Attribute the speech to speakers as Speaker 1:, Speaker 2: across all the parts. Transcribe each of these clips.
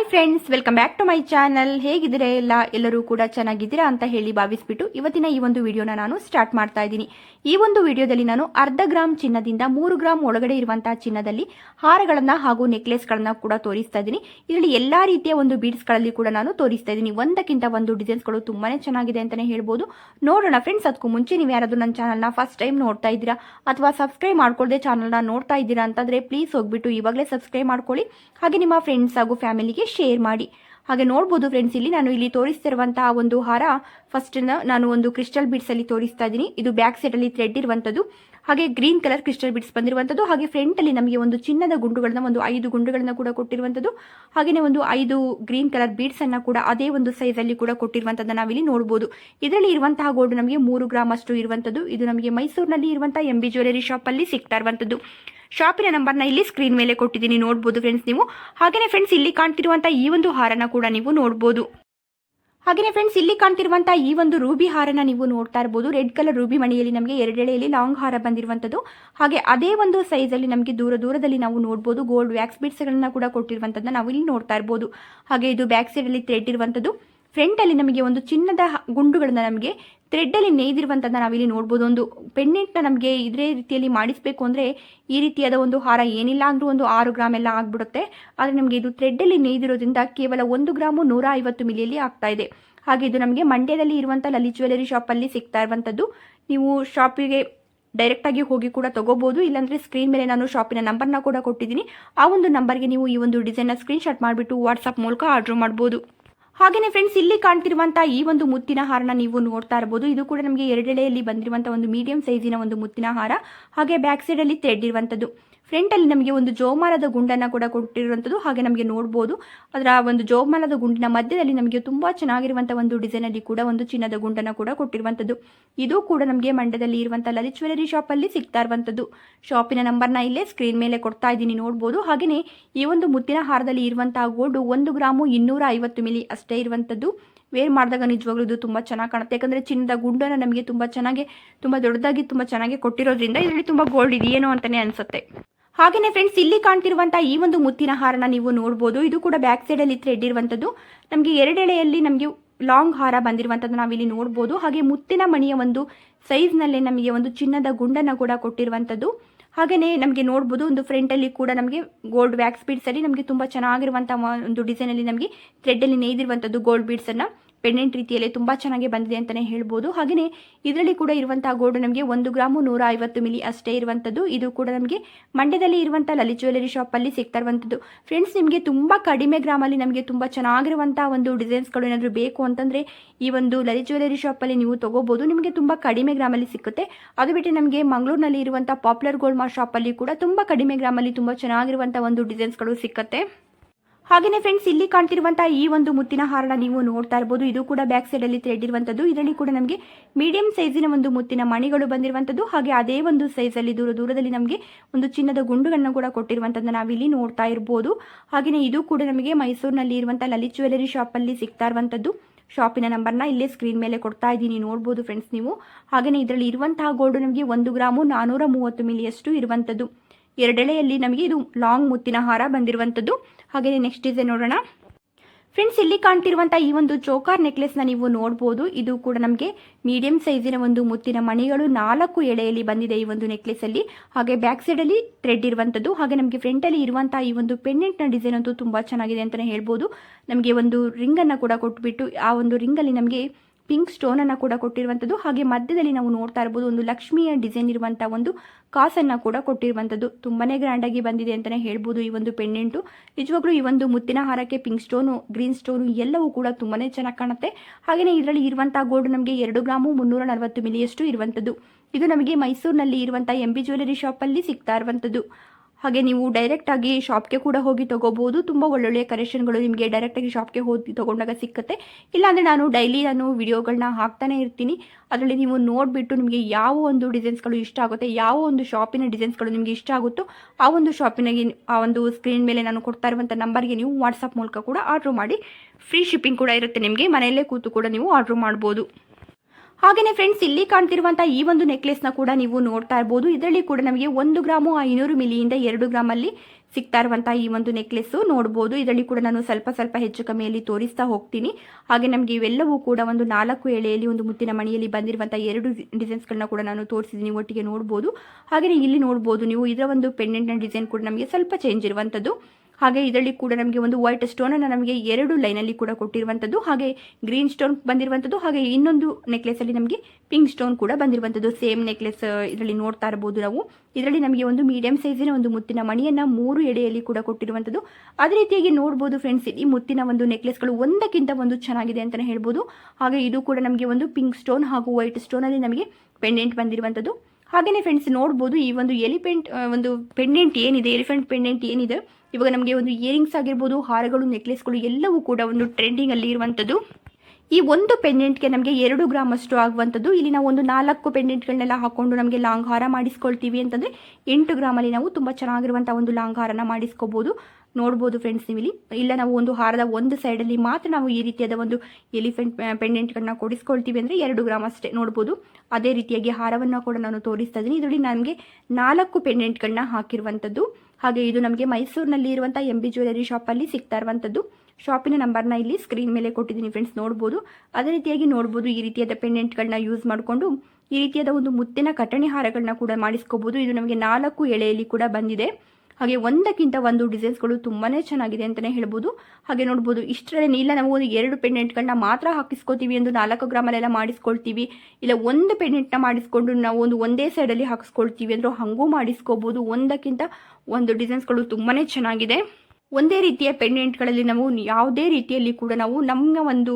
Speaker 1: Hi friends welcome back to my channel ಹೇಗಿದ್ದೀರಾ ಎಲ್ಲ? ಎಲ್ಲರೂ ಕೂಡ ಚೆನ್ನಾಗಿದ್ದೀರಾ ಅಂತ ಹೇಳಿ ಭಾವಿಸ್ಬಿಟ್ಟು ಇವತ್ತಿನ ಈ ಒಂದು ವಿಡಿಯೋನ ನಾನು ಸ್ಟಾರ್ಟ್ ಮಾಡ್ತಾ ಇದ್ದೀನಿ. ಈ ಒಂದು ವಿಡಿಯೋದಲ್ಲಿ ನಾನು ಅರ್ಧ ಗ್ರಾಮ್ ಚಿನ್ನದಿಂದ ಮೂರು ಗ್ರಾಮ್ ಒಳಗಡೆ ಇರುವಂತಹ ಚಿನ್ನದಲ್ಲಿ ಹಾರಗಳನ್ನ ಹಾಗೂ ನೆಕ್ಲೆಸ್ಗಳನ್ನ ಕೂಡ ತೋರಿಸ್ತಾ ಇದ್ದೀನಿ. ಇದರಲ್ಲಿ ಎಲ್ಲಾ ರೀತಿಯ ಒಂದು ಬೀಡ್ಸ್ಗಳಲ್ಲಿ ಕೂಡ ನಾನು ತೋರಿಸ್ತಾ ಇದ್ದೀನಿ. ಒಂದಕ್ಕಿಂತ ಒಂದು ಡಿಸೈನ್ಸ್ಗಳು ತುಂಬಾನೇ ಚೆನ್ನಾಗಿದೆ ಅಂತಾನೆ ಹೇಳ್ಬೋದು. ನೋಡೋಣ ಫ್ರೆಂಡ್ಸ್ ಅದಕ್ಕೂ ಮುಂಚೆ ನೀವು ಯಾರಾದರೂ ನನ್ನ ಚಾನಲ್ನ ಫಸ್ಟ್ ಟೈಮ್ ನೋಡ್ತಾ ಇದ್ದೀರಾ ಅಥವಾ ಸಬ್ಸ್ಕ್ರೈಬ್ ಮಾಡ್ಕೊಳ್ಳದೆ ಚಾನಲ್ನ ನೋಡ್ತಾ ಇದ್ದೀರಾ ಅಂತಂದ್ರೆ ಪ್ಲೀಸ್ ಹೋಗ್ಬಿಟ್ಟು ಇವಾಗಲೇ ಸಬ್ಸ್ಕ್ರೈಬ್ ಮಾಡ್ಕೊಳ್ಳಿ. ಹಾಗೆ ನಿಮ್ಮ ಫ್ರೆಂಡ್ಸ್ ಹಾಗೂ ಫ್ಯಾಮಿಲಿಗೆ ಶೇರ್ ಮಾಡಿ. ಹಾಗೆ ನೋಡ್ಬೋದು ಫ್ರೆಂಡ್ಸ್ ಇಲ್ಲಿ ನಾನು ಇಲ್ಲಿ ತೋರಿಸ್ತಿರುವಂತಹ ಒಂದು ಹಾರ. ಫಸ್ಟ್ ನಾನು ಒಂದು ಕ್ರಿಸ್ಟಲ್ ಬೀಡ್ಸ್ ಅಲ್ಲಿ ತೋರಿಸ್ತಾ ಇದ್ದೀನಿ. ಇದು ಬ್ಯಾಕ್ ಸೈಡ್ ಅಲ್ಲಿ ಥ್ರೆಡ್ ಇರುವಂತದ್ದು. ಹಾಗೆ ಗ್ರೀನ್ ಕಲರ್ ಕ್ರಿಸ್ಟಲ್ ಬಿಡ್ಸ್ ಬಂದಿರುವಂತದ್ದು, ಹಾಗೆ ಫ್ರಂಟ್ ಅಲ್ಲಿ ನಮಗೆ ಒಂದು ಚಿನ್ನದ ಗುಂಡುಗಳನ್ನ, ಒಂದು ಐದು ಗುಂಡುಗಳನ್ನ ಕೂಡ ಕೊಟ್ಟಿರುವಂತದ್ದು. ಹಾಗೆಯೇ ಒಂದು ಐದು ಗ್ರೀನ್ ಕಲರ್ ಬೀಡ್ಸ್ ಅನ್ನ ಕೂಡ ಅದೇ ಒಂದು ಸೈಜ್ ಅಲ್ಲಿ ಕೂಡ ಕೊಟ್ಟಿರುವಂತದ್ದನ್ನ ನಾವಿಲ್ಲಿ ನೋಡಬಹುದು ಇದರಲ್ಲಿ ಇರುವಂತಹ ಗೋಲ್ಡ್ ನಮಗೆ ಮೂರು ಗ್ರಾಮ್ ಅಷ್ಟು ಇರುವಂತದ್ದು. ಇದು ನಮಗೆ ಮೈಸೂರಿನಲ್ಲಿ ಇರುವಂತಹ ಎಂ ಬಿ ಜ್ಯುವೆಲರಿ ಶಾಪ್ ಅಲ್ಲಿ ಸಿಗ್ತಾ ಇರುವಂತದ್ದು. ಶಾಪಿನ ನಂಬರ್ನ ಇಲ್ಲಿ ಸ್ಕ್ರೀನ್ ಮೇಲೆ ಕೊಟ್ಟಿದ್ದೀನಿ ನೋಡಬಹುದು ಫ್ರೆಂಡ್ಸ್ ನೀವು. ಹಾಗೆಯೇ ಫ್ರೆಂಡ್ಸ್ ಇಲ್ಲಿ ಕಾಣ್ತಿರುವಂತಹ ಈ ಒಂದು ಹಾರನ ಕೂಡ ನೀವು ನೋಡ್ಬೋದು. ಹಾಗೆಯೇ ಫ್ರೆಂಡ್ಸ್ ಇಲ್ಲಿ ಕಾಣ್ತಿರುವಂಥ ಈ ಒಂದು ರೂಬಿ ಹಾರನ ನೀವು ನೋಡ್ತಾ ಇರಬಹುದು ರೆಡ್ ಕಲರ್ ರೂಬಿ ಮಣಿಯಲ್ಲಿ ನಮಗೆ ಎರಡೆಳೆಯಲ್ಲಿ ಲಾಂಗ್ ಹಾರ ಬಂದಿರುವಂಥದ್ದು ಹಾಗೆ ಅದೇ ಒಂದು ಸೈಜಲ್ಲಿ ನಮಗೆ ದೂರ ದೂರದಲ್ಲಿ ನಾವು ನೋಡಬಹುದು ಗೋಲ್ಡ್ ವ್ಯಾಕ್ಸ್ ಬೀಡ್ಸ್ಗಳನ್ನ ಕೂಡ ಕೊಟ್ಟಿರುವಂಥದ್ದನ್ನ ನಾವು ಇಲ್ಲಿ ನೋಡ್ತಾ ಇರಬಹುದು ಹಾಗೆ ಇದು ಬ್ಯಾಕ್ ಸೈಡಲ್ಲಿ ಥ್ರೆಡ್ ಫ್ರಂಟ್ ಫ್ರಂಟಲ್ಲಿ ನಮಗೆ ಒಂದು ಚಿನ್ನದ ಗುಂಡುಗಳನ್ನ ನಮಗೆ ಥ್ರೆಡ್ಡಲ್ಲಿ ನೇಯ್ದಿರುವಂಥದ್ದು ನಾವಿಲ್ಲಿ ನೋಡ್ಬೋದು ಒಂದು ಪೆಂಡೆಂಟ್ನ ನಮಗೆ ಇದೇ ರೀತಿಯಲ್ಲಿ ಮಾಡಿಸಬೇಕು ಅಂದರೆ ಈ ರೀತಿಯಾದ ಒಂದು ಹಾರ ಏನಿಲ್ಲ ಅಂದರೂ ಒಂದು ಆರು ಗ್ರಾಮ್ ಎಲ್ಲ ಆಗಿಬಿಡುತ್ತೆ. ಆದರೆ ನಮಗೆ ಇದು ಥ್ರೆಡ್ಡಲ್ಲಿ ನೇಯ್ದಿರೋದ್ರಿಂದ ಕೇವಲ ಒಂದು ಗ್ರಾಮು ನೂರ ಐವತ್ತು ಮಿಲಿಯಲ್ಲಿ ಆಗ್ತಾ ಇದೆ. ಹಾಗೆ ಇದು ನಮಗೆ ಮಂಡ್ಯದಲ್ಲಿ ಇರುವಂಥ ಲಲಿತ್ ಜ್ಯುವೆಲರಿ ಶಾಪಲ್ಲಿ ಸಿಗ್ತಾ ಇರುವಂಥದ್ದು ನೀವು ಶಾಪಿಗೆ ಡೈರೆಕ್ಟಾಗಿ ಹೋಗಿ ಕೂಡ ತಗೋಬಹುದು ಇಲ್ಲಾಂದರೆ ಸ್ಕ್ರೀನ್ ಮೇಲೆ ನಾನು ಶಾಪಿನ ನಂಬರ್ನ ಕೂಡ ಕೊಟ್ಟಿದ್ದೀನಿ. ಆ ಒಂದು ನಂಬರ್ಗೆ ನೀವು ಈ ಒಂದು ಡಿಸೈನ್ನ ಸ್ಕ್ರೀನ್ಶಾಟ್ ಮಾಡಿಬಿಟ್ಟು ವಾಟ್ಸಪ್ ಮೂಲಕ ಆರ್ಡ್ರ್ ಮಾಡ್ಬೋದು. ಹಾಗೆಯೇ ಫ್ರೆಂಡ್ಸ್ ಇಲ್ಲಿ ಕಾಣ್ತಿರುವಂತಹ ಈ ಒಂದು ಮುತ್ತಿನ ಹಾರನ ನೀವು ನೋಡ್ತಾ ಇರಬಹುದು ಇದು ಕೂಡ ನಮಗೆ ಎರಡೆಳೆಯಲ್ಲಿ ಬಂದಿರುವಂತಹ ಒಂದು ಮೀಡಿಯಂ ಸೈಜಿನ ಒಂದು ಮುತ್ತಿನ ಹಾರ. ಹಾಗೆ ಬ್ಯಾಕ್ ಸೈಡಲ್ಲಿ ಥ್ರೆಡ್ ಇರುವಂಥದ್ದು ಫ್ರಂಟಲ್ಲಿ ನಮಗೆ ಒಂದು ಜೋಮಾನದ ಗುಂಡನ್ನು ಕೂಡ ಕೊಟ್ಟಿರುವಂಥದ್ದು ಹಾಗೆ ನಮಗೆ ನೋಡ್ಬೋದು. ಅದರ ಒಂದು ಜೋಮಾನದ ಗುಂಡಿನ ಮಧ್ಯದಲ್ಲಿ ನಮಗೆ ತುಂಬ ಚೆನ್ನಾಗಿರುವಂಥ ಒಂದು ಡಿಸೈನಲ್ಲಿ ಕೂಡ ಒಂದು ಚಿನ್ನದ ಗುಂಡನ್ನು ಕೂಡ ಕೊಟ್ಟಿರುವಂಥದ್ದು ಇದು ಕೂಡ ನಮಗೆ ಮಂಡ್ಯದಲ್ಲಿ ಇರುವಂಥ ಲಲಿತ್ ಜ್ಯುವೆಲರಿ ಶಾಪಲ್ಲಿ ಸಿಗ್ತಾ ಇರುವಂಥದ್ದು ಶಾಪಿನ ನಂಬರ್ನ ಇಲ್ಲೇ ಸ್ಕ್ರೀನ್ ಮೇಲೆ ಕೊಡ್ತಾ ಇದ್ದೀನಿ, ನೋಡ್ಬೋದು. ಹಾಗೆಯೇ ಈ ಒಂದು ಮುತ್ತಿನ ಹಾರದಲ್ಲಿ ಇರುವಂತಹ ಗೋಲ್ಡು ಒಂದು ಗ್ರಾಮು ಇನ್ನೂರ ಐವತ್ತು ಮಿಲಿ ಅಷ್ಟೇ ಇರುವಂಥದ್ದು ವೇರ್ ಮಾಡಿದಾಗ ನಿಜವಾಗ್ಲೂ ಇದು ತುಂಬ ಚೆನ್ನಾಗಿ ಕಾಣುತ್ತೆ. ಯಾಕಂದರೆ ಚಿನ್ನದ ಗುಂಡನ್ನು ನಮಗೆ ತುಂಬ ಚೆನ್ನಾಗಿ, ತುಂಬ ದೊಡ್ಡದಾಗಿ ತುಂಬ ಚೆನ್ನಾಗಿ ಕೊಟ್ಟಿರೋದ್ರಿಂದ ಇದರಲ್ಲಿ ತುಂಬ ಗೋಲ್ಡ್ ಇದೆಯೇನೋ ಅಂತಲೇ ಅನಿಸುತ್ತೆ. ಹಾಗೆಯೇ ಫ್ರೆಂಡ್ಸ್ ಇಲ್ಲಿ ಕಾಣ್ತಿರುವಂತಹ ಈ ಒಂದು ಮುತ್ತಿನ ಹಾರನ ನೀವು ನೋಡಬಹುದು ಇದು ಕೂಡ ಬ್ಯಾಕ್ ಸೈಡ್ ಅಲ್ಲಿ ಥ್ರೆಡ್ ಇರುವಂತದ್ದು. ನಮಗೆ ಎರಡೆಳೆಯಲ್ಲಿ ನಮಗೆ ಲಾಂಗ್ ಹಾರ ಬಂದಿರುವಂಥದ್ದು ನಾವಿಲ್ಲಿ ನೋಡ್ಬೋದು. ಹಾಗೆ ಮುತ್ತಿನ ಮಣಿಯ ಒಂದು ಸೈಜ್ನಲ್ಲೇ ನಮಗೆ ಒಂದು ಚಿನ್ನದ ಗುಂಡನ ಕೂಡ ಕೊಟ್ಟಿರುವಂಥದ್ದು ಹಾಗೆಯೇ ನಮಗೆ ನೋಡ್ಬೋದು, ಒಂದು ಫ್ರಂಟಲ್ಲಿ ಕೂಡ ನಮಗೆ ಗೋಲ್ಡ್ ವ್ಯಾಕ್ಸ್ ಬೀಡ್ಸಲ್ಲಿ ನಮಗೆ ತುಂಬಾ ಚೆನ್ನಾಗಿರುವಂತಹ ಒಂದು ಒಂದು ಡಿಸೈನಲ್ಲಿ ನಮಗೆ ಥ್ರೆಡ್ಡಲ್ಲಿ ನೇಯ್ದಿರುವಂಥದ್ದು ಗೋಲ್ಡ್ ಬೀಡ್ಸನ್ನು ಪೆಂಡೆಂಟ್ ರೀತಿಯಲ್ಲಿ ತುಂಬ ಚೆನ್ನಾಗಿ ಬಂದಿದೆ ಅಂತಲೇ ಹೇಳ್ಬೋದು. ಹಾಗೆಯೇ ಇದರಲ್ಲಿ ಕೂಡ ಇರುವಂಥ ಗೋಲ್ಡ್ ನಮಗೆ ಒಂದು ಗ್ರಾಮು ನೂರ ಐವತ್ತು ಮಿಲಿ ಅಷ್ಟೇ ಇರುವಂಥದ್ದು ಇದು ಕೂಡ ನಮಗೆ ಮಂಡ್ಯದಲ್ಲಿ ಇರುವಂಥ ಲಲಿತ್ ಜ್ಯುವೆಲರಿ ಶಾಪಲ್ಲಿ ಸಿಗ್ತಾ ಇರುವಂಥದ್ದು ಫ್ರೆಂಡ್ಸ್ ನಿಮಗೆ ತುಂಬ ಕಡಿಮೆ ಗ್ರಾಮಲ್ಲಿ ನಮಗೆ ತುಂಬ ಚೆನ್ನಾಗಿರುವಂಥ ಒಂದು ಡಿಸೈನ್ಸ್ಗಳು ಏನಾದರೂ ಬೇಕು ಅಂತಂದರೆ ಈ ಒಂದು ಲಲಿತ್ ಜ್ಯುವೆಲರಿ ಶಾಪಲ್ಲಿ ನೀವು ತಗೋಬೋದು. ನಿಮಗೆ ತುಂಬ ಕಡಿಮೆ ಗ್ರಾಮಲ್ಲಿ ಸಿಕ್ಕುತ್ತೆ. ಅದು ಬಿಟ್ಟು ನಮಗೆ ಮಂಗಳೂರಿನಲ್ಲಿ ಇರುವಂಥ ಪಾಪ್ಯುಲರ್ ಗೋಲ್ಡ್ ಮಾರ್ ಶಾಪಲ್ಲಿ ಕೂಡ ತುಂಬ ಕಡಿಮೆ ಗ್ರಾಮಲ್ಲಿ ತುಂಬ ಚೆನ್ನಾಗಿರುವಂಥ ಒಂದು ಡಿಸೈನ್ಸ್ಗಳು ಸಿಕ್ಕತ್ತೆ. ಹಾಗೆಯೇ ಫ್ರೆಂಡ್ಸ್ ಇಲ್ಲಿ ಕಾಣ್ತಿರುವಂತಹ ಈ ಒಂದು ಮುತ್ತಿನ ಹಾರನ ನೀವು ನೋಡ್ತಾ ಇರಬಹುದು ಇದು ಕೂಡ ಬ್ಯಾಕ್ ಸೈಡ್ ಅಲ್ಲಿ ಥ್ರೆಡ್ ಇರುವಂತದ್ದು ಇದರಲ್ಲಿ ಕೂಡ ನಮಗೆ ಮೀಡಿಯಂ ಸೈಜಿನ ಒಂದು ಮುತ್ತಿನ ಮಣಿಗಳು ಬಂದಿರುವಂತದ್ದು. ಹಾಗೆ ಅದೇ ಒಂದು ಸೈಜಲ್ಲಿ ದೂರ ದೂರದಲ್ಲಿ ನಮಗೆ ಒಂದು ಚಿನ್ನದ ಗುಂಡುಗಳನ್ನು ಕೂಡ ಕೊಟ್ಟಿರುವಂತದ್ದು ನಾವಿಲ್ಲಿ ನೋಡ್ತಾ ಇರಬಹುದು ಹಾಗೆಯೇ ಇದು ಕೂಡ ನಮಗೆ ಮೈಸೂರಿನಲ್ಲಿ ಇರುವಂತಹ ಲಲಿತ್ ಜ್ಯುವೆಲರಿ ಅಲ್ಲಿ ಸಿಗ್ತಾ ಇರುವಂತದ್ದು. ಶಾಪಿನ ನಂಬರ್ನ ಇಲ್ಲೇ ಸ್ಕ್ರೀನ್ ಮೇಲೆ ಕೊಡ್ತಾ ಇದ್ದೀನಿ. ನೋಡ್ಬೋದು ಫ್ರೆಂಡ್ಸ್ ನೀವು. ಹಾಗೆಯೇ ಇದರಲ್ಲಿ ಇರುವಂತಹ ಗೋಲ್ಡ್ ನಮಗೆ ಒಂದು ಗ್ರಾಮು ನಾನೂರ ಮೂವತ್ತು ಮಿಲಿಯಷ್ಟು ಇರುವಂಥದ್ದು ಎರಡೆಳೆಯಲ್ಲಿ ನಮಗೆ ಇದು ಲಾಂಗ್ ಮುತ್ತಿನ ಹಾರ ಬಂದಿರುವಂಥದ್ದು. ಹಾಗೆಯೇ ನೆಕ್ಸ್ಟ್ ಡಿಸೈನ್ ನೋಡೋಣ. ಫ್ರೆಂಡ್ಸ್ ಇಲ್ಲಿ ಕಾಣ್ತಿರುವಂಥ ಈ ಒಂದು ಚೋಕಾರ್ ನೆಕ್ಲೆಸ್ನ ನೀವು ನೋಡ್ಬೋದು. ಇದು ಕೂಡ ನಮಗೆ ಮೀಡಿಯಂ ಸೈಜಿನ ಒಂದು ಮುತ್ತಿನ ಮಣಿಗಳು ನಾಲ್ಕು ಎಳೆಯಲ್ಲಿ ಬಂದಿದೆ ಈ ಒಂದು ನೆಕ್ಲೆಸಲ್ಲಿ ಹಾಗೆ ಬ್ಯಾಕ್ ಸೈಡಲ್ಲಿ ಥ್ರೆಡ್ ಇರುವಂಥದ್ದು. ಹಾಗೆ ನಮಗೆ ಫ್ರಂಟಲ್ಲಿ ಇರುವಂಥ ಈ ಒಂದು ಪೆಂಡೆಂಟ್ನ ಡಿಸೈನ್ ಅಂತೂ ತುಂಬ ಚೆನ್ನಾಗಿದೆ ಅಂತಲೇ ಹೇಳ್ಬೋದು. ನಮಗೆ ಒಂದು ರಿಂಗನ್ನು ಕೂಡ ಕೊಟ್ಬಿಟ್ಟು ಆ ಒಂದು ರಿಂಗಲ್ಲಿ ನಮಗೆ ಪಿಂಕ್ ಸ್ಟೋನ್ ಅನ್ನು ಕೂಡ ಕೊಟ್ಟಿರುವಂಥದ್ದು ಹಾಗೆ ಮಧ್ಯದಲ್ಲಿ ನಾವು ನೋಡ್ತಾ ಇರ್ಬೋದು ಒಂದು ಲಕ್ಷ್ಮಿಯ ಡಿಸೈನ್ ಇರುವಂತಹ ಒಂದು ಕಾಸನ್ನ ಕೂಡ ಕೊಟ್ಟಿರುವಂಥದ್ದು ತುಂಬಾನೇ ಗ್ರ್ಯಾಂಡಾಗಿ ಬಂದಿದೆ ಅಂತಾನೆ ಹೇಳ್ಬೋದು ಈ ಒಂದು ಪೆಂಡೆಂಟು. ನಿಜವಾಗ್ಲೂ ಈ ಒಂದು ಮುತ್ತಿನ ಹಾರಕ್ಕೆ ಪಿಂಕ್ ಸ್ಟೋನು, ಗ್ರೀನ್ ಸ್ಟೋನು ಎಲ್ಲವೂ ಕೂಡ ತುಂಬಾನೇ ಚೆನ್ನಾಗಿ ಕಾಣುತ್ತೆ. ಹಾಗೆಯೇ ಇದರಲ್ಲಿ ಇರುವಂತಹ ಗೋಲ್ಡ್ ನಮಗೆ ಎರಡು ಗ್ರಾಮು ಮುನ್ನೂರ ನಲವತ್ತು ಮಿಲಿಯಷ್ಟು ಇರುವಂಥದ್ದು ಇದು ನಮಗೆ ಮೈಸೂರಿನಲ್ಲಿ ಇರುವಂತಹ ಎಂ ಬಿ ಜ್ಯುವೆಲರಿ ಶಾಪಲ್ಲಿ ಸಿಗ್ತಾ ಇರುವಂಥದ್ದು ಹಾಗೆ ನೀವು ಡೈರೆಕ್ಟಾಗಿ ಶಾಪ್ಗೆ ಕೂಡ ಹೋಗಿ ತಗೋಬಹುದು ತುಂಬ ಒಳ್ಳೊಳ್ಳೆಯ ಕರೆಕ್ಷನ್ಗಳು ನಿಮಗೆ ಡೈರೆಕ್ಟಾಗಿ ಶಾಪ್ಗೆ ಹೋಗಿ ತಗೊಂಡಾಗ ಸಿಕ್ಕತ್ತೆ. ಇಲ್ಲಾಂದರೆ ನಾನು ಡೈಲಿ ನಾನು ವಿಡಿಯೋಗಳನ್ನ ಹಾಕ್ತಾನೆ ಇರ್ತೀನಿ. ಅದರಲ್ಲಿ ನೀವು ನೋಡಿಬಿಟ್ಟು ನಿಮಗೆ ಯಾವ ಒಂದು ಡಿಸೈನ್ಸ್ಗಳು ಇಷ್ಟ ಆಗುತ್ತೆ, ಯಾವ ಒಂದು ಶಾಪಿನ ಡಿಸೈನ್ಸ್ಗಳು ನಿಮಗೆ ಇಷ್ಟ ಆಗುತ್ತೋ ಆ ಒಂದು ಶಾಪಿನಾಗೆ ಆ ಒಂದು ಸ್ಕ್ರೀನ್ ಮೇಲೆ ನಾನು ಕೊಡ್ತಾ ಇರುವಂಥ ನಂಬರ್ಗೆ ನೀವು ವಾಟ್ಸಪ್ ಮೂಲಕ ಕೂಡ ಆರ್ಡ್ರ್ ಮಾಡಿ ಫ್ರೀ ಶಿಪ್ಪಿಂಗ್ ಕೂಡ ಇರುತ್ತೆ ನಿಮಗೆ. ಮನೆಯಲ್ಲೇ ಕೂತು ಕೂಡ ನೀವು ಆರ್ಡ್ರ್ ಮಾಡ್ಬೋದು. ಹಾಗೆಯೇ ಫ್ರೆಂಡ್ಸ್ ಇಲ್ಲಿ ಕಾಣ್ತಿರುವಂತಹ ಈ ಒಂದು ನೆಕ್ಲೆಸ್ನ ಕೂಡ ನೀವು ನೋಡ್ತಾ ಇರಬಹುದು ಇದರಲ್ಲಿ ಕೂಡ ನಮಗೆ ಒಂದು ಗ್ರಾಮು ಐನೂರು ಮಿಲಿಯಿಂದ ಎರಡು ಗ್ರಾಮಲ್ಲಿ ಸಿಗ್ತಾ ಇರುವಂತಹ ಈ ಒಂದು ನೆಕ್ಲೆಸ್ ನೋಡಬಹುದು ಇದರಲ್ಲಿ ಕೂಡ ನಾನು ಸ್ವಲ್ಪ ಸ್ವಲ್ಪ ಹೆಚ್ಚು ಕಮ್ಮಿಯಲ್ಲಿ ತೋರಿಸ್ತಾ ಹೋಗ್ತೀನಿ. ಹಾಗೆ ನಮಗೆ ಇವೆಲ್ಲವೂ ಕೂಡ ಒಂದು ನಾಲ್ಕು ಎಳೆಯಲ್ಲಿ ಒಂದು ಮುತ್ತಿನ ಮಣಿಯಲ್ಲಿ ಬಂದಿರುವಂತಹ ಎರಡು ಡಿಸೈನ್ಸ್ಗಳನ್ನ ಕೂಡ ನಾನು ತೋರಿಸಿದ್ದೀನಿ ಒಟ್ಟಿಗೆ ನೋಡಬಹುದು ಹಾಗೆಯೇ ಇಲ್ಲಿ ನೋಡಬಹುದು ನೀವು, ಇದರ ಒಂದು ಪೆಂಡೆಂಟ್ನ ಡಿಸೈನ್ ಕೂಡ ನಮಗೆ ಸ್ವಲ್ಪ ಚೇಂಜ್ ಇರುವಂಥದ್ದು ಹಾಗೆ ಇದರಲ್ಲಿ ಕೂಡ ನಮಗೆ ಒಂದು ವೈಟ್ ಸ್ಟೋನ್ ಅನ್ನು ನಮಗೆ ಎರಡು ಲೈನಲ್ಲಿ ಕೂಡ ಕೊಟ್ಟಿರುವಂಥದ್ದು ಹಾಗೆ ಗ್ರೀನ್ ಸ್ಟೋನ್ ಬಂದಿರುವಂಥದ್ದು ಹಾಗೆ ಇನ್ನೊಂದು ನೆಕ್ಲೆಸಲ್ಲಿ ನಮಗೆ ಪಿಂಕ್ ಸ್ಟೋನ್ ಕೂಡ ಬಂದಿರುವಂಥದ್ದು ಸೇಮ್ ನೆಕ್ಲೆಸ್ ಇದರಲ್ಲಿ ನೋಡ್ತಾ ಇರ್ಬೋದು ನಾವು. ಇದರಲ್ಲಿ ನಮಗೆ ಒಂದು ಮೀಡಿಯಂ ಸೈಜಿನ ಒಂದು ಮುತ್ತಿನ ಮಣಿಯನ್ನು ಮೂರು ಎಡೆಯಲ್ಲಿ ಕೂಡ ಕೊಟ್ಟಿರುವಂಥದ್ದು ಅದೇ ರೀತಿಯಾಗಿ ನೋಡ್ಬೋದು ಫ್ರೆಂಡ್ಸ್ ಈ ಮುತ್ತಿನ ಒಂದು ನೆಕ್ಲೆಸ್ಗಳು ಒಂದಕ್ಕಿಂತ ಒಂದು ಚೆನ್ನಾಗಿದೆ ಅಂತಲೇ ಹೇಳ್ಬೋದು. ಹಾಗೆ ಇದು ಕೂಡ ನಮಗೆ ಒಂದು ಪಿಂಕ್ ಸ್ಟೋನ್ ಹಾಗೂ ವೈಟ್ ಸ್ಟೋನಲ್ಲಿ ನಮಗೆ ಪೆಂಡೆಂಟ್ ಬಂದಿರುವಂಥದ್ದು ಹಾಗೆಯೇ ಫ್ರೆಂಡ್ಸ್ ನೋಡ್ಬೋದು ಈ ಒಂದು ಎಲಿಫೆಂಟ್ ಒಂದು ಪೆಂಡೆಂಟ್ ಏನಿದೆ ಎಲಿಫೆಂಟ್ ಪೆಂಡೆಂಟ್ ಏನಿದೆ, ಇವಾಗ ನಮಗೆ ಒಂದು ಇಯರಿಂಗ್ಸ್ ಆಗಿರ್ಬೋದು, ಹಾರಗಳು ನೆಕ್ಲೆಸ್ಗಳು ಎಲ್ಲವೂ ಕೂಡ ಒಂದು ಟ್ರೆಂಡಿಂಗಲ್ಲಿ ಇರುವಂಥದ್ದು ಈ ಒಂದು ಪೆಂಡೆಂಟ್ಗೆ ನಮಗೆ ಎರಡು ಗ್ರಾಮ್ ಅಷ್ಟು ಆಗುವಂಥದ್ದು. ಇಲ್ಲಿ ನಾವು ಒಂದು ನಾಲ್ಕು ಪೆಂಡೆಂಟ್ಗಳನ್ನೆಲ್ಲ ಹಾಕೊಂಡು ನಮಗೆ ಲಾಂಗ್ ಹಾರ ಮಾಡಿಸ್ಕೊಳ್ತೀವಿ ಅಂತಂದರೆ ಎಂಟು ಗ್ರಾಮಲ್ಲಿ ನಾವು ತುಂಬ ಚೆನ್ನಾಗಿರುವಂಥ ಒಂದು ಲಾಂಗ್ ಹಾರನ ಮಾಡಿಸ್ಕೋಬೋದು. ನೋಡ್ಬೋದು ಫ್ರೆಂಡ್ಸ್ ನೀವು ಇಲ್ಲಿ ಇಲ್ಲ ನಾವು ಒಂದು ಹಾರದ ಒಂದು ಸೈಡಲ್ಲಿ ಮಾತ್ರ ನಾವು ಈ ರೀತಿಯಾದ ಒಂದು ಎಲಿಫೆಂಟ್ ಪೆಂಡೆಂಟ್ಗಳನ್ನ ಕೊಡಿಸ್ಕೊಳ್ತೀವಿ ಅಂದರೆ ಎರಡು ಗ್ರಾಮ್ ಅಷ್ಟೇ. ನೋಡ್ಬೋದು. ಅದೇ ರೀತಿಯಾಗಿ ಹಾರವನ್ನು ಕೂಡ ನಾನು ತೋರಿಸ್ತಾ ಇದ್ದೀನಿ. ಇದರಲ್ಲಿ ನಮಗೆ ನಾಲ್ಕು ಪೆಂಡೆಂಟ್ಗಳನ್ನ ಹಾಕಿರುವಂಥದ್ದು. ಹಾಗೆ ಇದು ನಮಗೆ ಮೈಸೂರಿನಲ್ಲಿ ಇರುವಂಥ ಎಂ ಬಿ ಜ್ಯುವೆಲರಿ ಶಾಪಲ್ಲಿ ಸಿಗ್ತಾ ಇರುವಂಥದ್ದು. ಶಾಪಿನ ನಂಬರ್ನ ಇಲ್ಲಿ ಸ್ಕ್ರೀನ್ ಮೇಲೆ ಕೊಟ್ಟಿದ್ದೀನಿ ಫ್ರೆಂಡ್ಸ್ ನೋಡ್ಬೋದು. ಅದೇ ರೀತಿಯಾಗಿ ನೋಡ್ಬೋದು, ಈ ರೀತಿಯಾದ ಪೆಂಡೆಂಟ್ಗಳನ್ನ ಯೂಸ್ ಮಾಡಿಕೊಂಡು, ಈ ರೀತಿಯಾದ ಒಂದು ಮುತ್ತಿನ ಕಟಣಿ ಹಾರಗಳನ್ನ ಕೂಡ ಮಾಡಿಸ್ಕೋಬೋದು. ಇದು ನಮಗೆ ನಾಲ್ಕು ಎಳೆಯಲ್ಲಿ ಕೂಡ ಬಂದಿದೆ. ಹಾಗೆ ಒಂದಕ್ಕಿಂತ ಒಂದು ಡಿಸೈನ್ಸ್ಗಳು ತುಂಬಾ ಚೆನ್ನಾಗಿದೆ ಅಂತಲೇ ಹೇಳ್ಬೋದು. ಹಾಗೆ ನೋಡ್ಬೋದು, ಇಷ್ಟರಲ್ಲಿ ಇಲ್ಲ, ನಾವು ಒಂದು ಎರಡು ಪೆಂಡೆಂಟ್ಗಳನ್ನ ಮಾತ್ರ ಹಾಕಿಸ್ಕೋತೀವಿ ಒಂದು ನಾಲ್ಕು ಗ್ರಾಮಲ್ಲೆಲ್ಲ ಮಾಡಿಸ್ಕೊಳ್ತೀವಿ. ಇಲ್ಲ, ಒಂದು ಪೆಂಡೆಂಟ್ನ ಮಾಡಿಸ್ಕೊಂಡು ನಾವು ಒಂದು ಒಂದೇ ಸೈಡಲ್ಲಿ ಹಾಕಿಸ್ಕೊಳ್ತೀವಿ ಅಂದರೂ ಹಾಗೂ ಮಾಡಿಸ್ಕೋಬೋದು. ಒಂದಕ್ಕಿಂತ ಒಂದು ಡಿಸೈನ್ಸ್ಗಳು ತುಂಬಾ ಚೆನ್ನಾಗಿದೆ. ಒಂದೇ ರೀತಿಯ ಪೆಂಡೆಂಟ್ಗಳಲ್ಲಿ ನಾವು ಯಾವುದೇ ರೀತಿಯಲ್ಲಿ ಕೂಡ ನಾವು ನಮ್ಮ ಒಂದು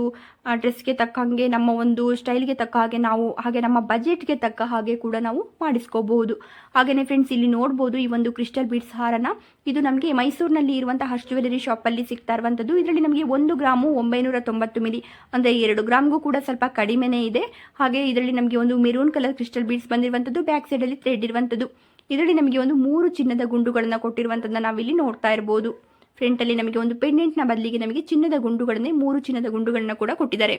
Speaker 1: ಡ್ರೆಸ್ಗೆ ತಕ್ಕ ಹಾಗೆ, ನಮ್ಮ ಒಂದು ಸ್ಟೈಲ್ಗೆ ತಕ್ಕ ಹಾಗೆ ನಾವು, ಹಾಗೆ ನಮ್ಮ ಬಜೆಟ್ಗೆ ತಕ್ಕ ಹಾಗೆ ಕೂಡ ನಾವು ಮಾಡಿಸ್ಕೋಬಹುದು. ಹಾಗೆಯೇ ಫ್ರೆಂಡ್ಸ್, ಇಲ್ಲಿ ನೋಡ್ಬೋದು ಈ ಒಂದು ಕ್ರಿಸ್ಟಲ್ ಬೀಡ್ಸ್ ಹಾರನ. ಇದು ನಮಗೆ ಮೈಸೂರಿನಲ್ಲಿ ಇರುವಂಥ ಹರ್ಷ್ ಜ್ಯುವೆಲರಿ ಶಾಪಲ್ಲಿ ಸಿಗ್ತಾ ಇರುವಂಥದ್ದು. ಇದರಲ್ಲಿ ನಮಗೆ ಒಂದು ಗ್ರಾಮು ಒಂಬೈನೂರ ತೊಂಬತ್ತು ಮಿಲಿ ಅಂದರೆ ಎರಡು ಗ್ರಾಮ್ಗೂ ಕೂಡ ಸ್ವಲ್ಪ ಕಡಿಮೆನೇ ಇದೆ. ಹಾಗೆ ಇದರಲ್ಲಿ ನಮಗೆ ಒಂದು ಮೆರೂನ್ ಕಲರ್ ಕ್ರಿಸ್ಟಲ್ ಬೀಡ್ಸ್ ಬಂದಿರುವಂಥದ್ದು, ಬ್ಯಾಕ್ ಸೈಡಲ್ಲಿ ಥ್ರೆಡ್ ಇರುವಂಥದ್ದು. ಇದರಲ್ಲಿ ನಮಗೆ ಒಂದು ಮೂರು ಚಿನ್ನದ ಗುಂಡುಗಳನ್ನು ಕೊಟ್ಟಿರುವಂಥದ್ದನ್ನ ನಾವಿಲ್ಲಿ ನೋಡ್ತಾ ಇರ್ಬೋದು. ಫ್ರಂಟಲ್ಲಿ ನಮಗೆ ಒಂದು ಪೆಂಡೆಂಟ್ನ ಬದಲಿಗೆ ನಮಗೆ ಚಿನ್ನದ ಗುಂಡುಗಳನ್ನೇ ಮೂರು ಚಿನ್ನದ ಗುಂಡುಗಳನ್ನ ಕೂಡ ಕೊಟ್ಟಿದ್ದಾರೆ.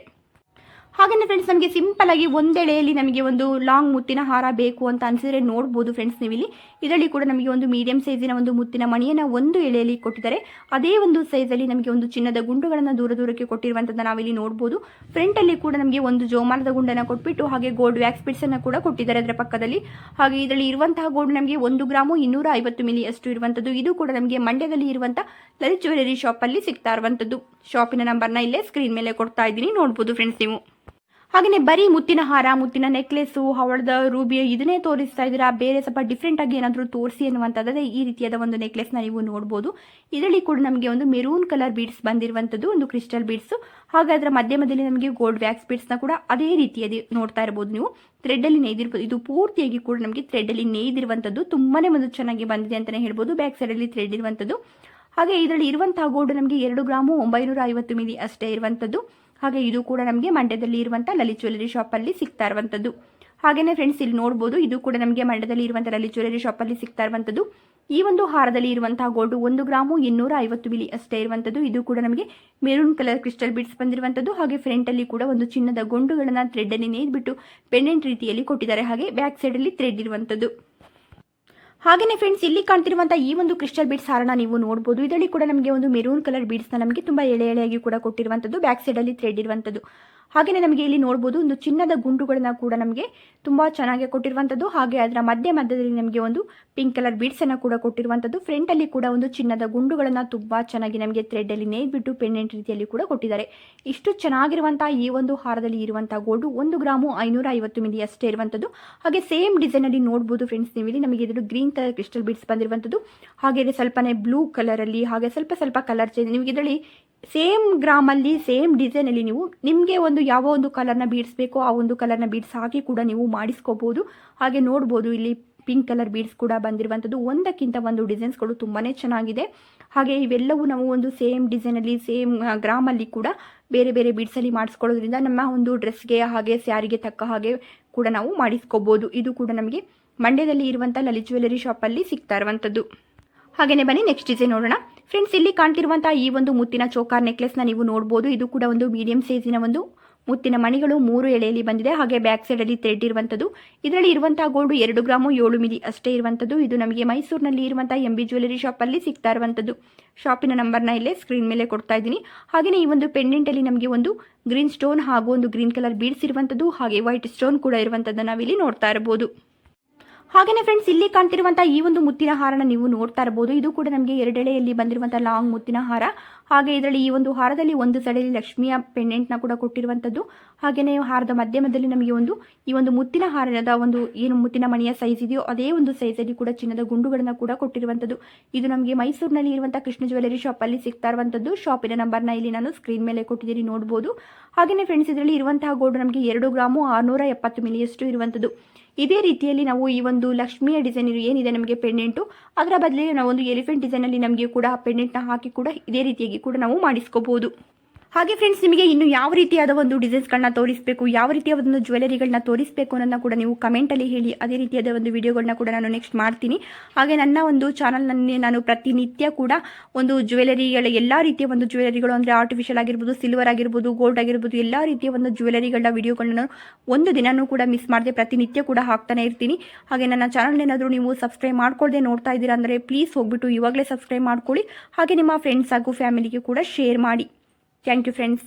Speaker 1: ಹಾಗೆಯೇ ಫ್ರೆಂಡ್ಸ್ ನಮಗೆ ಸಿಂಪಲ್ ಆಗಿ ಒಂದೆಳೆಯಲ್ಲಿ ನಮಗೆ ಒಂದು ಲಾಂಗ್ ಮುತ್ತಿನ ಹಾರ ಬೇಕು ಅಂತ ಅನಿಸಿದ್ರೆ ನೋಡ್ಬೋದು ಫ್ರೆಂಡ್ಸ್ ನೀವು ಇಲ್ಲಿ ಇದರಲ್ಲಿ ಕೂಡ ನಮಗೆ ಒಂದು ಮೀಡಿಯಂ ಸೈಜಿನ ಒಂದು ಮುತ್ತಿನ ಮಣಿಯನ್ನು ಒಂದು ಎಳೆಯಲ್ಲಿ ಕೊಟ್ಟಿದ್ದಾರೆ. ಅದೇ ಒಂದು ಸೈಜಲ್ಲಿ ನಮಗೆ ಒಂದು ಚಿನ್ನದ ಗುಂಡುಗಳನ್ನು ದೂರ ದೂರಕ್ಕೆ ಕೊಟ್ಟಿರುವಂಥದ್ದು ನಾವಿಲ್ಲಿ ನೋಡ್ಬೋದು. ಫ್ರಂಟಲ್ಲಿ ಕೂಡ ನಮಗೆ ಒಂದು ಜೋಮಾನದ ಗುಂಡನ್ನು ಕೊಟ್ಬಿಟ್ಟು ಹಾಗೆ ಗೋಲ್ಡ್ ವ್ಯಾಕ್ಸ್ ಬಿಡ್ಸನ್ನು ಕೂಡ ಕೊಟ್ಟಿದ್ದಾರೆ ಅದರ ಪಕ್ಕದಲ್ಲಿ. ಹಾಗೆ ಇದರಲ್ಲಿ ಇರುವಂತಹ ಗೋಲ್ಡ್ ನಮಗೆ ಒಂದು ಗ್ರಾಮು ಇನ್ನೂರ ಐವತ್ತು ಮಿಲಿ ಅಷ್ಟು ಇರುವಂಥದ್ದು ಇದು ಕೂಡ ನಮಗೆ ಮಂಡ್ಯದಲ್ಲಿ ಇರುವಂಥ ಲಲಿತ್ ಜ್ಯುವೆಲರಿ ಶಾಪಲ್ಲಿ ಸಿಗ್ತಾ ಇರುವಂಥದ್ದು ಶಾಪಿನ ನಂಬರ್ನ ಇಲ್ಲೇ ಸ್ಕ್ರೀನ್ ಮೇಲೆ ಕೊಡ್ತಾ ಇದ್ದೀನಿ. ನೋಡ್ಬೋದು ಫ್ರೆಂಡ್ಸ್ ನೀವು. ಹಾಗೆಯೇ ಬರೀ ಮುತ್ತಿನ ಹಾರ, ಮುತ್ತಿನ ನೆಕ್ಲೆಸ್ಸು ಹವಳದ ರೂಬಿ ಇದನ್ನೇ ತೋರಿಸ್ತಾ ಇದ್ದೀರಾ? ಬೇರೆ ಸ್ವಲ್ಪ ಡಿಫ್ರೆಂಟ್ ಆಗಿ ಏನಾದರೂ ತೋರಿಸಿ ಅನ್ನುವಂಥದ್ದೇ ಈ ರೀತಿಯಾದ ಒಂದು ನೆಕ್ಲೆಸ್ನ ನೀವು ನೋಡ್ಬೋದು. ಇದರಲ್ಲಿ ಕೂಡ ನಮಗೆ ಒಂದು ಮೆರೂನ್ ಕಲರ್ ಬೀಡ್ಸ್ ಬಂದಿರುವಂಥದ್ದು, ಒಂದು ಕ್ರಿಸ್ಟಲ್ ಬೀಡ್ಸು ಹಾಗೆ ಅದರ ಮಧ್ಯಮದಲ್ಲಿ ನಮಗೆ ಗೋಲ್ಡ್ ವ್ಯಾಕ್ಸ್ ಬೀಡ್ಸ್ನ ಕೂಡ ಅದೇ ರೀತಿಯಲ್ಲಿ ನೋಡ್ತಾ ಇರ್ಬೋದು ನೀವು. ಥ್ರೆಡ್ಡಲ್ಲಿ ನೇಯ್ದಿರ್ಬೋದು ಇದು ಪೂರ್ತಿಯಾಗಿ ಕೂಡ ನಮಗೆ ಥ್ರೆಡ್ಡಲ್ಲಿ ನೇಯ್ದಿರುವಂಥದ್ದು. ತುಂಬಾನೇ ಒಂದು ಚೆನ್ನಾಗಿ ಬಂದಿದೆ ಅಂತಲೇ ಹೇಳ್ಬೋದು ಬ್ಯಾಕ್ ಸೈಡಲ್ಲಿ ಥ್ರೆಡ್ ಇರುವಂಥದ್ದು. ಹಾಗೆ ಇದರಲ್ಲಿ ಇರುವಂತಹ ಗೋಲ್ಡ್ ನಮಗೆ ಎರಡು ಗ್ರಾಮು ಒಂಬೈನೂರ ಐವತ್ತು ಮಿಲಿ ಅಷ್ಟೇ ಇರುವಂಥದ್ದು. ಹಾಗೆ ಇದು ಕೂಡ ನಮಗೆ ಮಂಡ್ಯದಲ್ಲಿ ಇರುವಂಥ ಲಲಿತ್ ಜ್ಯುವೆಲರಿ ಶಾಪಲ್ಲಿ ಸಿಗ್ತಾ ಇರುವಂಥದ್ದು ಹಾಗೆಯೇ ಫ್ರೆಂಡ್ಸ್ ಇಲ್ಲಿ ನೋಡ್ಬೋದು, ಇದು ಕೂಡ ನಮಗೆ ಮಂಡ್ಯದಲ್ಲಿ ಇರುವಂಥ ಲಲಿತ್ ಜ್ಯುವೆಲರಿ ಶಾಪಲ್ಲಿ ಸಿಗ್ತಾ ಇರುವಂಥದ್ದು ಈ ಒಂದು ಹಾರದಲ್ಲಿ ಇರುವಂತಹ ಗೋಲ್ಡ್ ಒಂದು ಗ್ರಾಮು ಇನ್ನೂರ ಐವತ್ತು ಮಿಲಿ ಅಷ್ಟೇ ಇರುವಂಥದ್ದು ಇದು ಕೂಡ ನಮಗೆ ಮೆರೂನ್ ಕಲರ್ ಕ್ರಿಸ್ಟಲ್ ಬಿಡ್ಸ್ ಬಂದಿರುವಂಥದ್ದು ಹಾಗೆ ಫ್ರಂಟಲ್ಲಿ ಕೂಡ ಒಂದು ಚಿನ್ನದ ಗೊಂಡುಗಳನ್ನು ಥ್ರೆಡ್ಡಲ್ಲಿ ನೇಯ್ದುಬಿಟ್ಟು ಪೆಂಡೆಂಟ್ ರೀತಿಯಲ್ಲಿ ಕೊಟ್ಟಿದ್ದಾರೆ. ಹಾಗೆ ಬ್ಯಾಕ್ ಸೈಡಲ್ಲಿ ಥ್ರೆಡ್ ಇರುವಂಥದ್ದು ಹಾಗೆಯೇ ಫ್ರೆಂಡ್ಸ್ ಇಲ್ಲಿ ಕಾಣ್ತಿರುವಂಥ ಈ ಒಂದು ಕ್ರಿಸ್ಟಲ್ ಬೀಡ್ಸ್ ಹಾರನ ನೀವು ನೋಡ್ಬೋದು. ಇದರಲ್ಲಿ ಕೂಡ ನಮಗೆ ಒಂದು ಮೆರೂನ್ ಕಲರ್ ಬೀಡ್ಸ್ನ ನಮಗೆ ತುಂಬ ಎಳೆ ಎಳೆಯಾಗಿ ಕೂಡ ಕೊಟ್ಟಿರುವಂಥದ್ದು ಬ್ಯಾಕ್ ಸೈಡಲ್ಲಿ ಥ್ರೆಡ್ ಇರುವಂಥದ್ದು. ಹಾಗೆಯೇ ನಮಗೆ ಇಲ್ಲಿ ನೋಡ್ಬೋದು, ಒಂದು ಚಿನ್ನದ ಗುಂಡುಗಳನ್ನ ಕೂಡ ನಮಗೆ ತುಂಬ ಚೆನ್ನಾಗಿ ಕೊಟ್ಟಿರುವಂಥದ್ದು ಹಾಗೆ ಅದರ ಮಧ್ಯ ಮಧ್ಯದಲ್ಲಿ ನಮಗೆ ಒಂದು ಪಿಂಕ್ ಕಲರ್ ಬೀಡ್ಸನ್ನು ಕೂಡ ಕೊಟ್ಟಿರುವಂಥದ್ದು ಫ್ರಂಟಲ್ಲಿ ಕೂಡ ಒಂದು ಚಿನ್ನದ ಗುಂಡುಗಳನ್ನು ತುಂಬ ಚೆನ್ನಾಗಿ ನಮಗೆ ಥ್ರೆಡ್ಡಲ್ಲಿ ನೇಯ್ಬಿಟ್ಟು ಪೆಂಡೆಂಟ್ ರೀತಿಯಲ್ಲಿ ಕೂಡ ಕೊಟ್ಟಿದ್ದಾರೆ. ಇಷ್ಟು ಚೆನ್ನಾಗಿರುವಂಥ ಈ ಒಂದು ಹಾರದಲ್ಲಿ ಇರುವಂಥ ಗೋಲ್ಡು ಒಂದು ಗ್ರಾಮು ಐನೂರ ಐವತ್ತು ಮಿಲಿ ಅಷ್ಟೇ ಇರುವಂಥದ್ದು ಹಾಗೆ ಸೇಮ್ ಡಿಸೈನಲ್ಲಿ ನೋಡ್ಬೋದು ಫ್ರೆಂಡ್ಸ್ ನೀವು. ಇಲ್ಲಿ ನಮಗೆ ಇದರಲ್ಲಿ ಗ್ರೀನ್ ಕಲರ್ ಕ್ರಿಸ್ಟಲ್ ಬೀಡ್ಸ್ ಬಂದಿರುವಂಥದ್ದು ಹಾಗೆ ಸ್ವಲ್ಪನೇ ಬ್ಲೂ ಕಲರಲ್ಲಿ ಹಾಗೆ ಸ್ವಲ್ಪ ಸ್ವಲ್ಪ ಕಲರ್ ಚೇಂಜ್ ನಿಮಗೆ ಇದರಲ್ಲಿ ಸೇಮ್ ಗ್ರಾಮಲ್ಲಿ ಸೇಮ್ ಡಿಸೈನಲ್ಲಿ ನೀವು ನಿಮಗೆ ಒಂದು ಯಾವ ಒಂದು ಕಲರ್ನ ಬೀಡ್ಸ್ ಬೇಕೋ ಆ ಒಂದು ಕಲರ್ನ ಬೀಡ್ಸ್ ಹಾಕಿ ಕೂಡ ನೀವು ಮಾಡಿಸ್ಕೋಬೋದು. ಹಾಗೆ ನೋಡ್ಬೋದು, ಇಲ್ಲಿ ಪಿಂಕ್ ಕಲರ್ ಬೀಡ್ಸ್ ಕೂಡ ಬಂದಿರುವಂಥದ್ದು. ಒಂದಕ್ಕಿಂತ ಒಂದು ಡಿಸೈನ್ಸ್ಗಳು ತುಂಬಾ ಚೆನ್ನಾಗಿದೆ. ಹಾಗೆ ಇವೆಲ್ಲವೂ ನಾವು ಒಂದು ಸೇಮ್ ಡಿಸೈನಲ್ಲಿ ಸೇಮ್ ಗ್ರಾಮಲ್ಲಿ ಕೂಡ ಬೇರೆ ಬೇರೆ ಬೀಡ್ಸಲ್ಲಿ ಮಾಡಿಸ್ಕೊಳ್ಳೋದ್ರಿಂದ ನಮ್ಮ ಒಂದು ಡ್ರೆಸ್ಗೆ ಹಾಗೆ ಸ್ಯಾರಿಗೆ ತಕ್ಕ ಹಾಗೆ ಕೂಡ ನಾವು ಮಾಡಿಸ್ಕೋಬೋದು. ಇದು ಕೂಡ ನಮಗೆ ಮಂಡ್ಯದಲ್ಲಿ ಇರುವಂಥ ಲಲಿತ್ ಜ್ಯುವೆಲರಿ ಶಾಪಲ್ಲಿ ಸಿಗ್ತಾ ಇರುವಂಥದ್ದು. ಹಾಗೆಯೇ ಬನ್ನಿ ನೆಕ್ಸ್ಟ್ ಡಿಸೈನ್ ನೋಡೋಣ. ಫ್ರೆಂಡ್ಸ್ ಇಲ್ಲಿ ಕಾಣ್ತಿರುವಂತಹ ಈ ಒಂದು ಮುತ್ತಿನ ಚೋಕಾರ್ ನೆಕ್ಲೆಸ್ನ ನೀವು ನೋಡಬಹುದು ಇದು ಕೂಡ ಒಂದು ಮೀಡಿಯಂ ಸೈಜಿನ ಒಂದು ಮುತ್ತಿನ ಮಣಿಗಳು ಮೂರು ಎಳೆಯಲ್ಲಿ ಬಂದಿದೆ. ಹಾಗೆ ಬ್ಯಾಕ್ ಸೈಡ್ ಅಲ್ಲಿ ಥ್ರೆಡ್ ಇರುವಂತದ್ದು. ಇದರಲ್ಲಿ ಇರುವಂತಹ ಗೋಲ್ಡ್ ಎರಡು ಗ್ರಾಮು ಏಳು ಮಿಲಿ ಅಷ್ಟೇ ಇರುವಂತದ್ದು. ಇದು ನಮಗೆ ಮೈಸೂರಿನಲ್ಲಿ ಇರುವಂತಹ ಎಂ ಬಿ ಜ್ಯುವೆಲರಿ ಅಲ್ಲಿ ಸಿಗ್ತಾ ಇರುವಂತದ್ದು. ಶಾಪಿನ ನಂಬರ್ನ ಇಲ್ಲೇ ಸ್ಕ್ರೀನ್ ಮೇಲೆ ಕೊಡ್ತಾ ಇದ್ದೀನಿ. ಹಾಗೆಯೇ ಈ ಒಂದು ಪೆಂಡೆಂಟ್ ಅಲ್ಲಿ ನಮಗೆ ಒಂದು ಗ್ರೀನ್ ಸ್ಟೋನ್ ಹಾಗೂ ಒಂದು ಗ್ರೀನ್ ಕಲರ್ ಬೀಡ್ಸ್ ಇರುವಂತದ್ದು. ಹಾಗೆ ವೈಟ್ ಸ್ಟೋನ್ ಕೂಡ ಇರುವಂತದ್ದು ನಾವಿಲ್ಲಿ ನೋಡ್ತಾ ಇರಬಹುದು. ಹಾಗೆಯೇ ಫ್ರೆಂಡ್ಸ್ ಇಲ್ಲಿ ಕಾಣ್ತಿರುವಂತಹ ಈ ಒಂದು ಮುತ್ತಿನ ಹಾರನ ನೀವು ನೋಡ್ತಾ ಇರಬಹುದು ಇದು ಕೂಡ ನಮಗೆ ಎರಡೆಳೆಯಲ್ಲಿ ಬಂದಿರುವಂತಹ ಲಾಂಗ್ ಮುತ್ತಿನ ಹಾರ. ಹಾಗೆ ಇದರಲ್ಲಿ ಈ ಒಂದು ಹಾರದಲ್ಲಿ ಒಂದು ಸೈಡಲ್ಲಿ ಲಕ್ಷ್ಮಿಯ ಪೆಂಡೆಂಟ್ನ ಕೂಡ ಕೊಟ್ಟಿರುವಂಥದ್ದು ಹಾಗೆಯೇ ಹಾರದ ಮಧ್ಯಮದಲ್ಲಿ ನಮಗೆ ಒಂದು, ಈ ಒಂದು ಮುತ್ತಿನ ಹಾರದ ಒಂದು ಏನು ಮುತ್ತಿನ ಮಣಿಯ ಸೈಜ್ ಇದೆಯೋ ಅದೇ ಒಂದು ಸೈಜಲ್ಲಿ ಕೂಡ ಚಿನ್ನದ ಗುಂಡುಗಳನ್ನು ಕೂಡ ಕೊಟ್ಟಿರುವಂಥದ್ದು ಇದು ನಮಗೆ ಮೈಸೂರಿನಲ್ಲಿ ಇರುವಂಥ ಕೃಷ್ಣ ಜ್ಯುವೆಲರಿ ಶಾಪಲ್ಲಿ ಸಿಗ್ತಾ ಇರುವಂಥದ್ದು ಶಾಪಿನ ನಂಬರ್ನ ಇಲ್ಲಿ ನಾನು ಸ್ಕ್ರೀನ್ ಮೇಲೆ ಕೊಟ್ಟಿದ್ದೀನಿ, ನೋಡ್ಬೋದು. ಹಾಗೆಯೇ ಫ್ರೆಂಡ್ಸ್ ಇದರಲ್ಲಿ ಇರುವಂತಹ ಗೋಲ್ಡ್ ನಮಗೆ ಎರಡು ಗ್ರಾಮು ಆರುನೂರ ಎಪ್ಪತ್ತು ಮಿಲಿಯಷ್ಟು ಇರುವಂಥದ್ದು ಇದೇ ರೀತಿಯಲ್ಲಿ ನಾವು ಈ ಒಂದು ಲಕ್ಷ್ಮಿಯ ಡಿಸೈನ್ ಏನಿದೆ ನಮಗೆ ಪೆಂಡೆಂಟು ಅದರ ಬದಲಿಗೆ ನಾವು ಒಂದು ಎಲಿಫೆಂಟ್ ಡಿಸೈನಲ್ಲಿ ನಮಗೆ ಕೂಡ ಪೆಂಡೆಂಟ್ ಪೆಂಡೆಂಟ್ನ ಹಾಕಿ ಕೂಡ ಇದೇ ರೀತಿಯಾಗಿ ಕೂಡ ನಾವು ಮಾಡಿಸ್ಕೋಬಹುದು. ಹಾಗೆ ಫ್ರೆಂಡ್ಸ್ ನಿಮಗೆ ಇನ್ನು ಯಾವ ರೀತಿಯಾದ ಒಂದು ಡಿಸೈನ್ಸ್ಗಳನ್ನ ತೋರಿಸಬೇಕು, ಯಾವ ರೀತಿಯ ಒಂದು ಜ್ಯುವೆಲರಿಗಳನ್ನ ತೋರಿಸಬೇಕು ಅನ್ನೋದನ್ನ ಕೂಡ ನೀವು ಕಮೆಂಟಲ್ಲಿ ಹೇಳಿ, ಅದೇ ರೀತಿಯಾದ ಒಂದು ವಿಡಿಯೋಗಳನ್ನ ಕೂಡ ನಾನು ನೆಕ್ಸ್ಟ್ ಮಾಡ್ತೀನಿ. ಹಾಗೆ ನನ್ನ ಒಂದು ಚಾನಲ್ನಲ್ಲಿ ನಾನು ಪ್ರತಿನಿತ್ಯ ಕೂಡ ಒಂದು ಜ್ಯುವೆಲರಿಗಳ ಎಲ್ಲಾ ರೀತಿಯ ಒಂದು ಜ್ಯುವೆಲರಿಗಳು ಅಂದರೆ ಆರ್ಟಿಫಿಷಿಯಲ್ ಆಗಿರ್ಬೋದು ಸಿಲ್ವರ್ ಆಗಿರ್ಬೋದು ಗೋಲ್ಡ್ ಆಗಿರ್ಬೋದು, ಎಲ್ಲ ರೀತಿಯ ಒಂದು ಜ್ಯುವೆಲರಿಗಳ ವಿಡಿಯೋಗಳನ್ನ ನಾನು ಒಂದು ದಿನನೂ ಕೂಡ ಮಿಸ್ ಮಾಡದೆ, ಪ್ರತಿನಿತ್ಯ ಕೂಡ ಹಾಕ್ತಾನೆ ಇರ್ತೀನಿ. ಹಾಗೆ ನನ್ನ ಚಾನಲ್ ಏನಾದರೂ ನೀವು ಸಬ್ಸ್ಕ್ರೈಬ್ ಮಾಡ್ಕೊಳ್ಳದೆ ನೋಡ್ತಾ ಇದ್ದೀರಾ ಅಂದರೆ ಪ್ಲೀಸ್ ಹೋಗ್ಬಿಟ್ಟು ಇವಾಗಲೇ ಸಬ್ಸ್ಕ್ರೈಬ್ ಮಾಡ್ಕೊಳ್ಳಿ. ಹಾಗೆ ನಿಮ್ಮ ಫ್ರೆಂಡ್ಸ್ ಹಾಗೂ ಫ್ಯಾಮಿಲಿಗೆ ಕೂಡ ಶೇರ್ ಮಾಡಿ. Thank you friends